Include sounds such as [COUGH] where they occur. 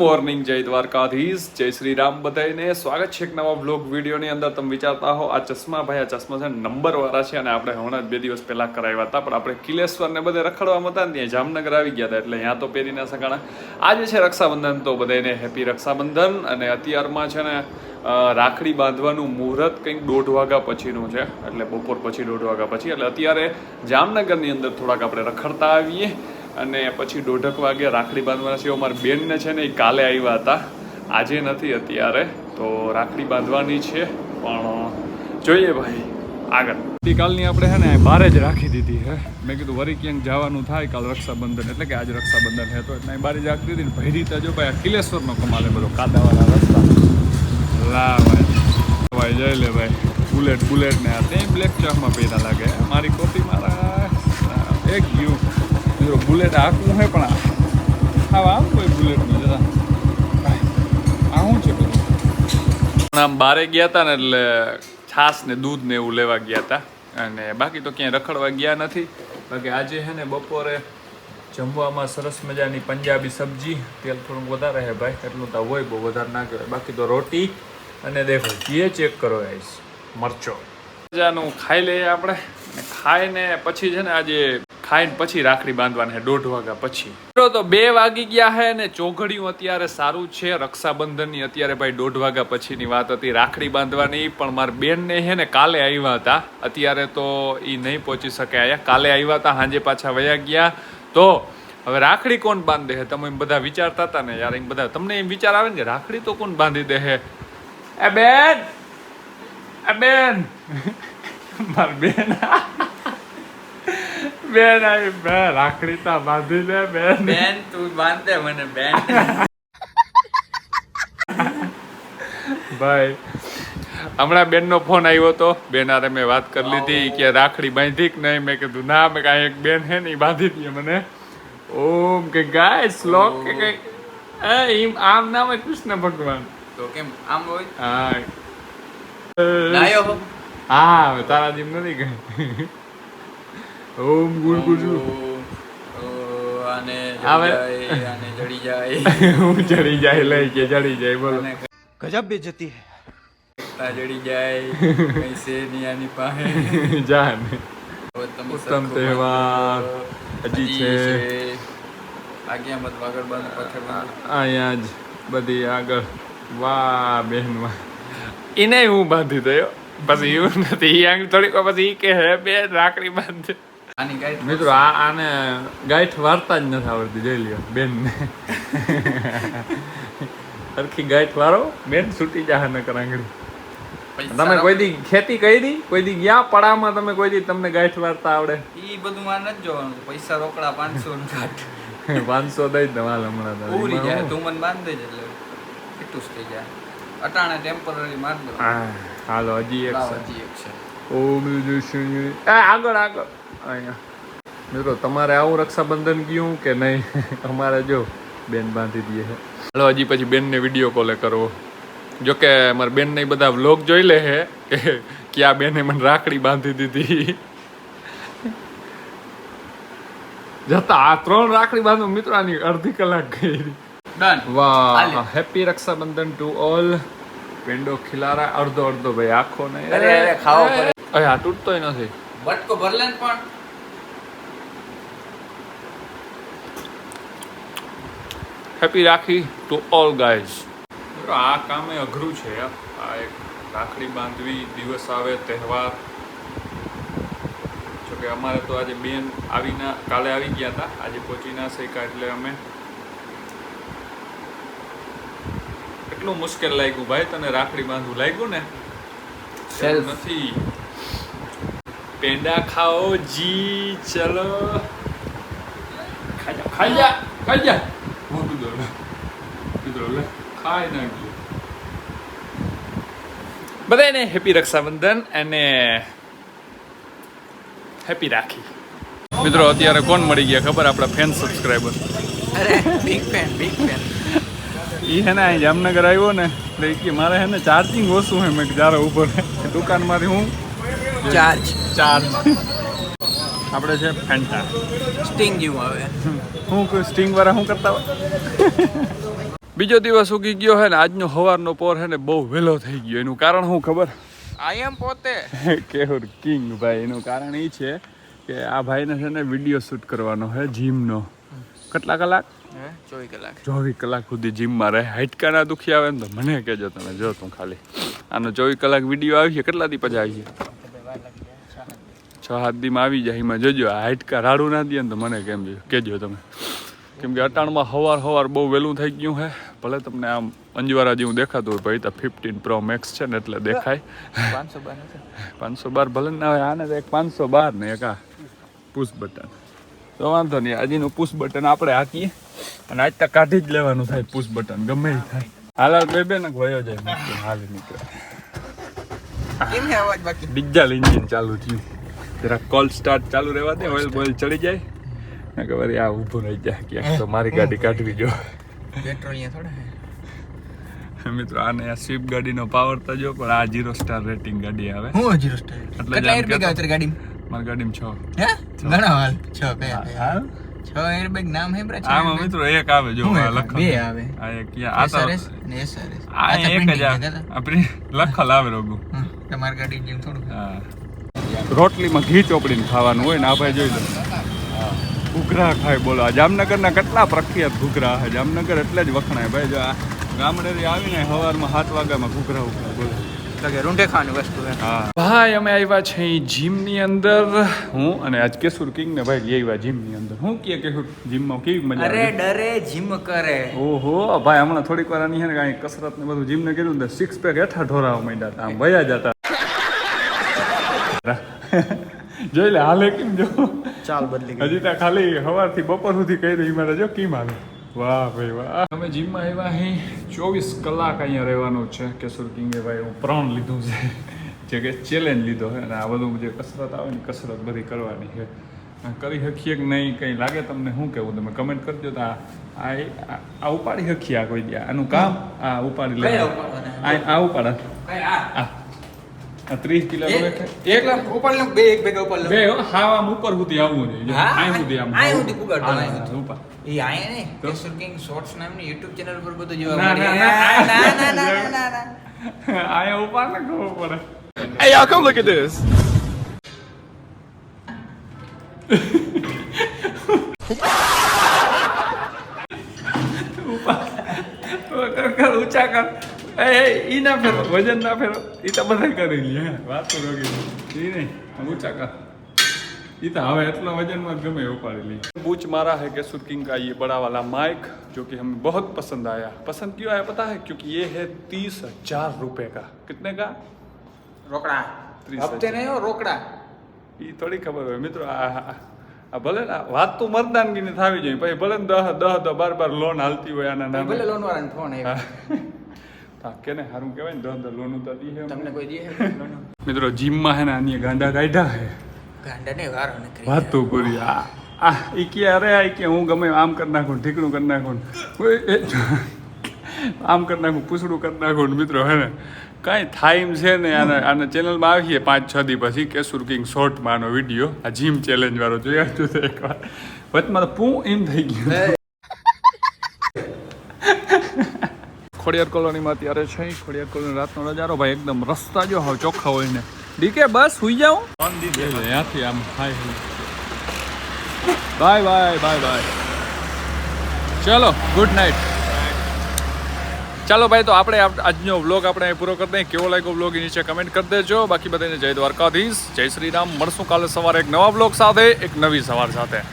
Morning જય દ્વારકાધીશ જય શ્રી રામ બધાને સ્વાગત છે એક નવા બ્લોગ વિડીયોની અંદર તમે વિચારતા હો. આ ચશ્મા ભાઈ, આ ચશ્મા છે નંબર વાળા છે અને આપણે હમણાં જ બે દિવસ પહેલા કરાવ્યા હતા. પણ આપણે કિલેશ્વર ને બધે રખડવામાં હતા ને ત્યાં જામનગર આવી ગયા હતા. એટલે ત્યાં તો પહેરી ના શકાણા. આજે છે રક્ષાબંધન, તો બધાને હેપી રક્ષાબંધન. અને અત્યારમાં છે ને રાખડી બાંધવાનું મુહૂર્ત કંઈક દોઢ વાગ્યા પછીનું છે. એટલે બપોર પછી દોઢ વાગ્યા પછી. એટલે અત્યારે જામનગરની અંદર થોડાક આપણે રખડતા આવીએ. અને પછી દોઢક વાગે રાખડી બાંધવાના છે અમારી બેનને છે ને એ કાલે આવ્યા હતા. આજે નથી અત્યારે, તો રાખડી બાંધવાની છે. પણ જોઈએ ભાઈ, આગળ. કાલની આપણે છે ને બારે જ રાખી દીધી હે મેં કીધું, વરી ક્યાંક જવાનું થાય કાલ રક્ષાબંધન, એટલે કે આજ રક્ષાબંધન હે તો એટલે અહીં બારે જ રાખી દીધી. ને ભરી તો જો ભાઈ આ કિલેશ્વરનો કમાલે બધો કાદાવાળા રસ્તા. લા ભાઈ. ભાઈ, જઈ લે ભાઈ. બુલેટ બુલેટ ને આ. તે બ્લેક ચકમાં પહેરા લાગે. મારી કોપી મારા એક મિત્રો બુલેટ આખું હે પણ આ હા આમ કોઈ બુલેટનું જરા આ શું છે બધું? આમ બારે ગયા હતા ને એટલે છાસ ને દૂધ ને એવું લેવા ગયા હતા અને બાકી તો ક્યાંય રખડવા ગયા નથી. બાકી આજે છે ને બપોરે જમવામાં સરસ મજાની પંજાબી સબ્જી. તેલ થોડુંક વધારે હે ભાઈ, એટલું તો હોય બહુ વધારે ના કહેવાય. બાકી તો રોટી અને દેખો, જે ચેક કરો આઈશ મરચો. મજાનું ખાઈ લઈએ આપણે. ખાઈને પછી છે ને આજે ખાઈને પછી રાખડી બાંધવાની દોઢ વાગ્યા પછી. તો બે વાગી ગયા હે ને ચોઘડિયું અત્યારે સારું છે, રક્ષાબંધનની અત્યારે ભાઈ દોઢ વાગ્યા પછીની વાત હતી રાખડી બાંધવાની, પણ મારા બેનને હે ને કાલે આવ્યા હતા. અત્યારે તો એ નહીં પહોંચી શકે આયા કાલે આવ્યા હતા સાંજે પાછા વયા ગયા. તો હવે રાખડી કોણ બાંધે હે? તમે એમ બધા વિચારતા હતા ને યાર, એમ બધા. તમને એમ વિચાર આવે ને કે રાખડી તો કોણ બાંધી દે હે? એ બેન! એ બેન! [LAUGHS] માર બેન. બેન આવી બે રાખડી તા બાંધી દે બેન. બેન તું બાંધે મને બેન. ભાઈ હમણાં બેનનો ફોન આવ્યો હતો બેન આરે મેં વાત કરી લીધી કે રાખડી બાંધી કે નહીં? મેં કીધું ના મેં કાંઈ એક બેન હે ને ઈ બાંધી દે મને. ઓમ કે ગાય શ્લોક કે કઈ એ આમ નામ હોય કૃષ્ણ ભગવાન. તો કેમ આમ હોય? હા. હા. તારા જીમ નથી ગઈ. ઓમ ગુડ ગુડ અને અને જડી જાય. [LAUGHS] હું જડી જાય લઈ કે જડી જાય બોલો. ગજબ બેજતી હે. જડી જાય કૈસે નિયાની પાહે [LAUGHS] જાન. ઉત્તમ તહેવાર. હજી છે. આજ્ઞા મત વાગડ બંધ પથર અહીંયા જ બધી આગળ. વા બેન વાહ. એને હું બાંધી દયો. પછી એવું નથી. થોડીક પછી કે હે બે રાખડી બાંધી. મિત્રો આ આને ગાંઠ વાર્તા જ નથી આવડતી જોઈ લ્યો બેન. ને સરખી ગાંઠ વારો બેન છૂટી જાહે ને કરાંગડી તમે કોઈ દી ખેતી કરી કોઈ દી ગયા પડામાં તમે કોઈ દી તમને ગાંઠ વાર્તા આવડે? ઈ બધું માં નથી જોવાનું પૈસા રોકડા પાંચસો [LAUGHS] પાંચસો દઈ જ હાલ હમણાં તો. પૂરી જાય તું મને બાંધ દેજે એટલે ફિટુસ થઈ જાય. અટાણે ટેમ્પરરી માર દો હાલો હજી એક છે. હજી એક છે. ઓમ બીજું શું આગળ આગળ. અહીંયા. મિત્રો તમારે આવું રક્ષાબંધન ગયું કે નહીં? [LAUGHS] અમારે જો બેન બાંધી દઈએ હલો હજી પછી બેનને વીડિયો કોલે કરવો. જો કે મારા બેનને બધા વ્લોગ જોઈ લે હે કે ક્યાં બેને મને રાખડી બાંધી દીધી. [LAUGHS] જતા આ ત્રણ રાખડી બાંધો મિત્રો આની અડધી કલાક ગઈ. વાહ. હેપી રક્ષાબંધન ટુ ઓલ પેંડો ખિલારા અડધો અડધો ભાઈ આખો નહીં અરે, અરે, ખાવો. અરે આ તૂટતોય નથી. બટકો ભરલે ને પણ. Happy Rakhi to all guys આ કામે અઘરું છે આ એક રાખડી બાંધવી દિવસ આવે તહેવાર. જોકે અમારે તો આજે બેન આવીના કાલે આવી ગયા હતા. આજે પહોંચી ના શક્યા એટલે અમે એટલું મુશ્કેલ લાગ્યું. ભાઈ તને રાખડી બાંધવું લાગ્યું ને? નથી. પેંડા ખાઓ જી ચલો. ખાઈ જા ખાઈ જા ખાઈ જા. મોટું દો કીધું ખાઈ નાખજો બધાને હેપી રક્ષાબંધન અને હેપી રાખી. મિત્રો અત્યારે કોણ મળી ગયા ખબર? આપણા ફેન સબસ્ક્રાઈબર. અરે બિગ ફેન બિગ ફેન એ હે ને અહીં જામનગર આવ્યો ને એટલે કે મારે હે ને ચાર્જિંગ ઓછું હે મેં જારો ઉપર દુકાનમાંથી હું ચાર્જ ચાર્જ આપણે છે ફેન્ટા સ્ટિંગ જેવું આવે. હું સ્ટિંગ વાળા હું કરતા હોય? બીજો દિવસ ઉગી ગયો હે ને આજનો સવારનો પોર હે ને બહુ વહેલો થઈ ગયો. એનું કારણ શું ખબર? આઈ એમ પોતે. [LAUGHS] કેહુર કિંગ ભાઈ એનું કારણ એ છે કે આ ભાઈને છે ને વીડિયો શૂટ કરવાનો છે જીમનો કેટલા કલાક? હે ચોવીસ કલાક. ચોવીસ કલાક સુધી જીમમાં રહે. હાઇટકાના દુખી આવે ને તો મને કહેજો તમે જો તું ખાલી. આનો ચોવીસ કલાક વીડિયો આવી છે કેટલા દી પછી આવી છે? છ સાત દીમાં આવી જાય એમાં જોજો આ હાઇટકા રાડું ના દે ને તો મને કેમ કહેજો તમે. કેમ કે અટાણમાં હવાર હવાર બહુ વહેલું થઈ ગયું છે ભલે તમને આમ અંજવારા જેવું દેખાતું હોય ભાઈ તો ફિફ્ટીન પ્રો મેક્સ છે ને એટલે દેખાય. પાંચસો બાર પાંચસો બાર ભલે ના હોય આને તો એક પાંચસો બાર ને એક આ પુશ બટન તો વાંધો નહીં આજનું પુશ બટન આપણે હાકીએ. અને આજ તો કાઢી જ લેવાનું થાય પુશ બટન ગમે એ થાય. હાલ બે બે ને વયો જાય હાલ નીકળે. હે બાકી. ઇન્જિન ચાલુ થયું. જરા કોલ સ્ટાર્ટ ચાલુ રહેવા દે ઓઇલ બોઇલ ચડી જાય. ને ખબર આ ઊભું રહી જાય ક્યાંક તો મારી ગાડી કાઢવી જો. પેટ્રોલ અહીંયા થોડા. મિત્રો આને આ સ્વિફ્ટ ગાડીનો પાવર તો જો પણ આ જીરો સ્ટાર રેટિંગ ગાડી આવે. હું જીરો સ્ટાર એટલે કેટલા જ આમ એરબેગ આવે તારી ગાડીમાં? મારી ગાડીમાં છ. હે? ઘણા હાલ. છ બે કયા હાલ. છ એરબેગ નામ હે બ્રા આમાં મિત્રો એક આવે જો લખલ બે આવે. આ એક આ એસઆરએસ ને એસઆરએસ આ એક જ આ આપણી લખલ આવે રોગું. તમારી ગાડી જેમ થોડું હા. રોટલીમાં ઘી ચોપડીને ખાવાનું હોય ને આ ભાઈ જોઈ લો. ઘૂઘરા ખાય બોલો. જામનગરના કેટલા પ્રખ્યાત ઘૂઘરા છે. જામનગર એટલે જ વખણાય. ભાઈ જો આ ગામડેથી આવીને સવારમાં સાત વાગ્યામાં ઘૂઘરા ઉઘરા બોલો. ભાઈ અમે આવ્યા છે જીમની અંદર. હું અને આજ કેશુર કિંગ ને ભાઈ લઈ આવ્યા જીમની અંદર. હું કે કેશુર જીમમાં કેવી મજા અરે ડરે જીમ કરે. ઓહો ભાઈ હમણાં થોડીક વાર આની છે ને કસરત ને બધું જીમને કીધું ને સિક્સ પેક હેઠા ઢોરાવા માંડ્યા હતા. આમ ભયા જતા. [LAUGHS] જોઈ લે હાલે કેમ જો? ચાલ બદલી હજી ત્યાં ખાલી સવારથી બપોર સુધી કહી એ મારે જો કેમ હાલે? વાહ ભાઈ વાહ. અમે જીમમાં આવ્યા અહીં ચોવીસ કલાક અહીંયા રહેવાનું છે કેશુર કિંગે ભાઈ હું પ્રણ લીધું છે. જે કે ચેલેન્જ લીધો છે અને આ બધું જે કસરત આવે ને કસરત બધી કરવાની છે. કરી શકીએ કે નહીં કંઈ લાગે તમને શું કહેવું? તમે કમેન્ટ કરજો તો આ આ ઉપાડી શકીએ આ કોઈ દી. આનું કામ? આ ઉપાડી લે આ ઉપાડા. આ. આ આ ત્રીસ કિલો ઉપર બે એક ભેગા ઉપર લઉં બે હો, આમ ઉપર સુધી આવવું જોઈએ હા, આય સુધી આમ આય સુધી પુગાડો, આય સુધી. ઉપર. એ આયા ને તો? કિંગ શોર્ટ્સ નામની યુટ્યુબ ચેનલ પર બધું જોવા ના, મળે. ના, ના. ના, ના, ના, ના, ના, ના. ઉપર ને ખબર પડે Hey, y'all, come look at this. કર કર ઊંચા કર એ એ, ઈ ના ફેરો વજન ના ફેરો ઈ તો બધા કરી લે હે વાત તો રોગી ઈ નહીં આમ ઊંચા કર ઈ તો હવે એટલા वजन में गमे उपाड़ी ली पूछ मारा है केसुर किंग का ये बड़ा वाला माइक जो कि हमें बहुत पसंद आया पसंद क्यों आया पता है क्योंकि ये है तीस हजार रुपए का कितने का રોકડા ત્રીસ હપ્તે નહીં હો રોકડા ઈ થોડી ખબર હોય મિત્રો આ આ- આ ભલે ને આ વાત તો મરદાનગીની થવી જોઈએ પછી ભલે ને દહ દહ દહ બાર બાર લોન હાલતી હોય આના નામે ભલે લોન વાળાને ફોન આવ્યો હા. કેને હારું કહેવાય ને દહ લોનું તો દીહે તમને કોઈ દીહે મિત્રો જીમમાં હે ને આની ગાંડા કાઢ્યા હે. ગાંડા ને વારો નથી વાત તો પૂરી. આ આ ઈ કે અરે આ કે હું ગમે આમ કરી નાખું ઠીકણું કરી નાખું. આમ કરી નાખું પૂછડું કરી નાખું મિત્રો હે ને. કાંઈ થાય એમ છે ને આને આને ચેનલમાં આવીએ પાંચ છ દી પછી કેસુર કિંગ શોર્ટમાં આનો વીડિયો આ જીમ ચેલેન્જ વાળો જોયા છો તો એકવાર. વચમાં તો પૂ એમ થઈ ગયું. ખોડિયાર કોલોનીમાં અત્યારે છે ખોડિયાર કોલોની રાતનો નજારો ભાઈ એકદમ રસ્તા જો હવે ચોખ્ખા હોય ને. ડીકે બસ સુઈ જાઉં ત્યાંથી આમ hi bye bye bye bye. ચલો ગુડ નાઇટ. ચાલો ભાઈ તો આપણે આજનો વ્લોગ આપણે પૂરો કરી દઈએ. કેવો લાગ્યો વ્લોગ નીચે કમેન્ટ કરી દેજો. બાકી બધાને જય દ્વારકાધીશ. જય શ્રી રામ. મળશું કાલે સવારે એક નવા વ્લોગ સાથે એક નવી સવાર સાથે.